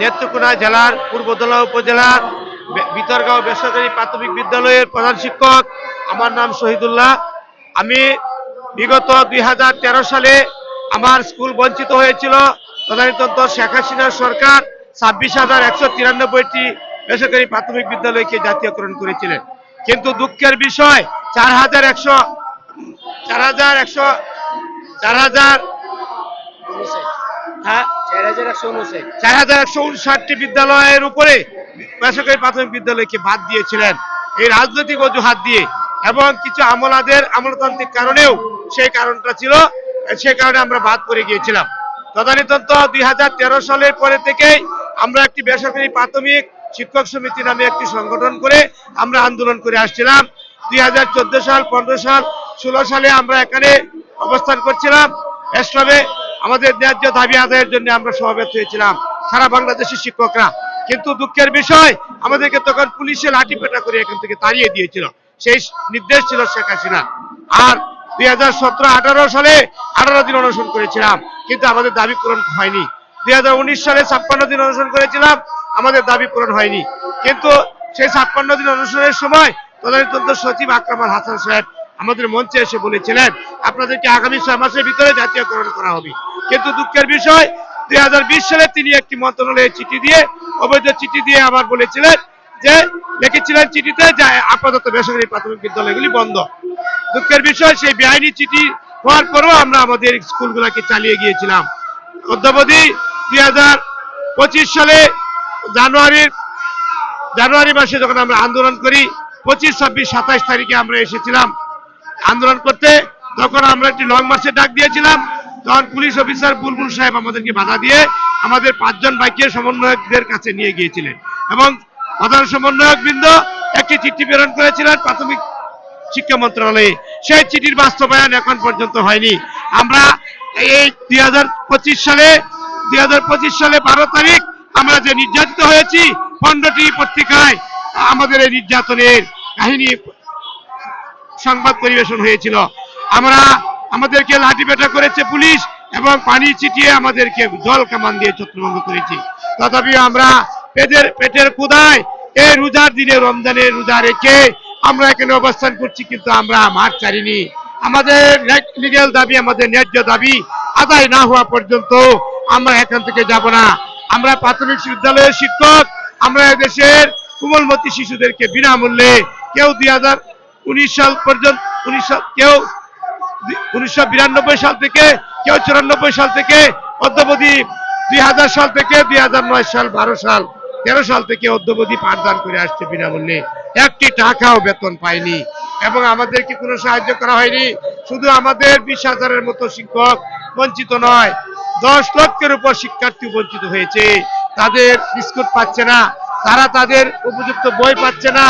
নেত্রকোনা জেলার পূর্বদলা উপজেলার বে- ভিতরগাঁও বেসরকারি প্রাথমিক বিদ্যালয়ের প্রধান শিক্ষক। আমার নাম শহীদুল্লাহ। আমি বিগত দুই হাজার তেরো সালে আমার স্কুল বঞ্চিত হয়েছিল। প্রধানতন্ত্র শেখ হাসিনার সরকার ছাব্বিশ হাজার একশো তিরানব্বইটি বেসরকারি প্রাথমিক বিদ্যালয়কে জাতীয়করণ করেছিলেন। কিন্তু দুঃখের বিষয়, চার হাজার একশো, চার হাজার একশো, চার হাজার হ্যাঁ চার হাজার একশো উনষাটটি বিদ্যালয়ের উপরে বেসরকারি প্রাথমিক বিদ্যালয়কে বাদ দিয়েছিলেন। এই রাজনৈতিক অজুহাত দিয়ে এবং কিছু আমলাদের আমলতান্ত্রিক কারণেও সেই কারণটা ছিল, সেই কারণে আমরা বাদ গিয়েছিলাম। তদানীতন্ত্র দুই হাজার তেরো সালের পরে থেকেই আমরা একটি বেসরকারি প্রাথমিক শিক্ষক সমিতি নামে একটি সংগঠন করে আমরা আন্দোলন করে আসছিলাম। দুই হাজার চোদ্দ সাল, পনেরো সাল, ষোলো সালে আমরা এখানে অবস্থান করছিলাম। এসবে আমাদের ন্যায্য দাবি আদায়ের জন্য আমরা সমাবেত হয়েছিলাম, সারা বাংলাদেশের শিক্ষকরা। কিন্তু দুঃখের বিষয়, আমাদেরকে তখন পুলিশে লাঠি পেটা করে এখান থেকে তাড়িয়ে দিয়েছিল। সেই নির্দেশ ছিল শেখ হাসিনা। আর দুই হাজার সতেরো আঠারো সালে আঠারো দিন অনশন করেছিলাম, কিন্তু আমাদের দাবি পূরণ হয়নি। দুই হাজার উনিশ সালে ছাপ্পান্ন দিন অনশন করেছিলাম, আমাদের দাবি পূরণ হয়নি। কিন্তু সেই ছাপ্পান্ন দিন অনশনের সময় তদানীতন্ত্র সচিব আকরাম হাসান সাহেব আমাদের মঞ্চে এসে বলেছিলেন, আপনাদেরকে আগামী ছয় মাসের ভিতরে জাতীয়করণ করা হবে। কিন্তু দুঃখের বিষয়, দুই হাজার বিশ সালে তিনি একটি মন্ত্রণালয়ে চিঠি দিয়ে, অবৈধ চিঠি দিয়ে আবার বলেছিলেন যে, লিখেছিলেন চিঠিতে যে আপাতত বেসরকারি প্রাথমিক বিদ্যালয়গুলি বন্ধ। দুঃখের বিষয়, সেই বেআইনি চিঠি হওয়ার পরেও আমরা আমাদের স্কুলগুলোকে চালিয়ে গিয়েছিলাম। অদ্যাবধি দুই পঁচিশ সালে জানুয়ারির, জানুয়ারি মাসে যখন আমরা আন্দোলন করি, পঁচিশ, ছাব্বিশ, সাতাইশ তারিখে আমরা এসেছিলাম। আন্দোলন করতে তখন আমরা একটি লং মার্চের ডাক দিয়েছিলাম। তখন পুলিশ অফিসার বুলবুল সাহেব আমাদেরকে বাধা দিয়ে আমাদের পাঁচজন বাইকের সমন্বয়কদের কাছে নিয়ে গিয়েছিলেন। এবং প্রধান সমন্বয়ক বৃন্দ একটি চিঠি প্রেরণ করেছিলেন প্রাথমিক শিক্ষা মন্ত্রণালয়ে। সেই চিঠির বাস্তবায়ন এখন পর্যন্ত হয়নি। আমরা এই দুই হাজার পঁচিশ সালে, দুই হাজার পঁচিশ সালে বারো তারিখ আমরা যে নির্যাতিত হয়েছি, পনেরোটি পত্রিকায় আমাদের এই নির্যাতনের কাহিনী সংবাদ পরিবেশন হয়েছিল। আমরা আমাদেরকে লাঠি পেটা করেছে পুলিশ এবং পানি ছিটিয়ে আমাদেরকে জল কামান দিয়ে ছত্রভঙ্গ করেছি। তথাপি আমরা পেটের পেটের কুদায় এই রোজার দিনে, রমজানের রোজা রেখে আমরা এখানে অবস্থান করছি কিন্তু আমরা মাঠ ছাড়িনি। আমাদের লিগেল দাবি, আমাদের ন্যায্য দাবি আদায় না হওয়া পর্যন্ত আমরা এখান থেকে যাব না। আমরা প্রাথমিক বিদ্যালয়ের শিক্ষক, আমরা দেশের কোমলমতি শিশুদেরকে বিনামূল্যে কেউ দুই হাজার উনিশ সাল পর্যন্ত, উনিশ সাল, কেউ উনিশশো বিরানব্বই সাল থেকে, কেউ চুরানব্বই সাল থেকে, অদ্যবধি দুই সাল থেকে, দুই হাজার নয় সাল, বারো সাল, তেরো সাল থেকে অদ্যবধি পাঠদান করে আসছে বিনামূল্যে। একটি টাকাও বেতন পায়নি এবং আমাদেরকে কোনো সাহায্য করা হয়নি। শুধু আমাদের বিশ হাজারের মতো শিক্ষক বঞ্চিত নয়, দশ লক্ষের উপর শিক্ষার্থী বঞ্চিত হয়েছে। তাদের বিস্কুট পাচ্ছে না, তারা তাদের উপযুক্ত বই পাচ্ছে না